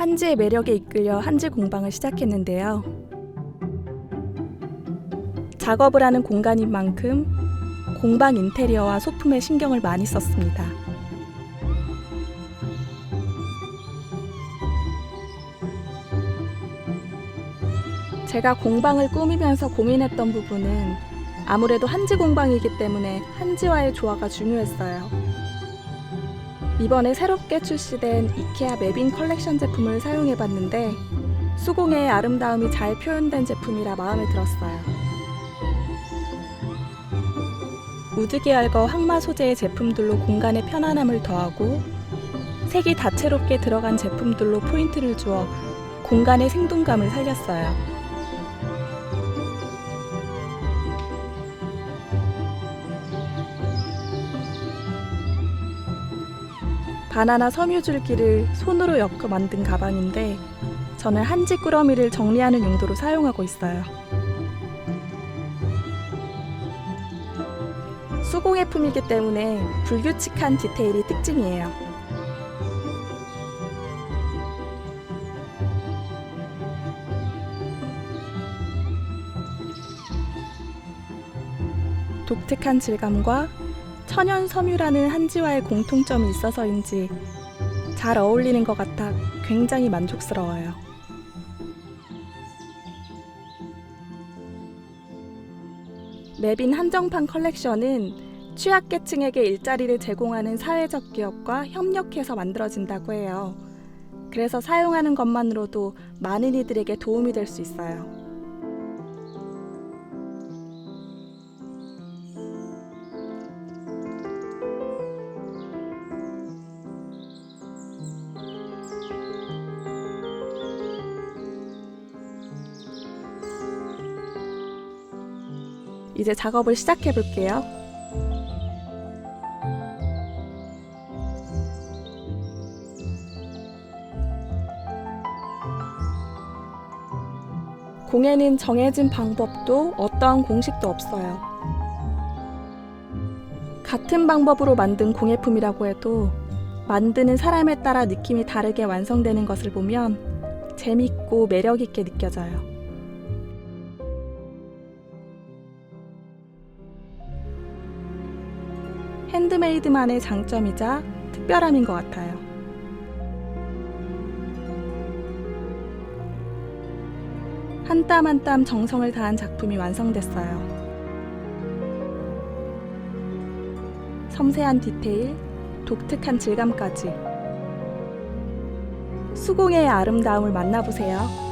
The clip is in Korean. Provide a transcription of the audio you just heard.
한지의 매력에 이끌려 한지 공방을 시작했는데요. 작업을 하는 공간인 만큼 공방 인테리어와 소품에 신경을 많이 썼습니다. 제가 공방을 꾸미면서 고민했던 부분은 아무래도 한지 공방이기 때문에 한지와의 조화가 중요했어요. 이번에 새롭게 출시된 이케아 맵인 컬렉션 제품을 사용해 봤는데 수공예의 아름다움이 잘 표현된 제품이라 마음에 들었어요. 우드 계열과 황마 소재의 제품들로 공간의 편안함을 더하고 색이 다채롭게 들어간 제품들로 포인트를 주어 공간의 생동감을 살렸어요. 바나나 섬유줄기를 손으로 엮어 만든 가방인데 저는 한지 꾸러미를 정리하는 용도로 사용하고 있어요. 수공예품이기 때문에 불규칙한 디테일이 특징이에요. 독특한 질감과 천연 섬유라는 한지와의 공통점이 있어서인지 잘 어울리는 것 같아 굉장히 만족스러워요. 맵인 한정판 컬렉션은 취약계층에게 일자리를 제공하는 사회적 기업과 협력해서 만들어진다고 해요. 그래서 사용하는 것만으로도 많은 이들에게 도움이 될 수 있어요. 이제 작업을 시작해 볼게요. 공예는 정해진 방법도 어떠한 공식도 없어요. 같은 방법으로 만든 공예품이라고 해도 만드는 사람에 따라 느낌이 다르게 완성되는 것을 보면 재밌고 매력있게 느껴져요. 핸드메이드만의 장점이자 특별함인 것 같아요. 한 땀 한 땀 정성을 다한 작품이 완성됐어요. 섬세한 디테일, 독특한 질감까지. 수공예의 아름다움을 만나보세요.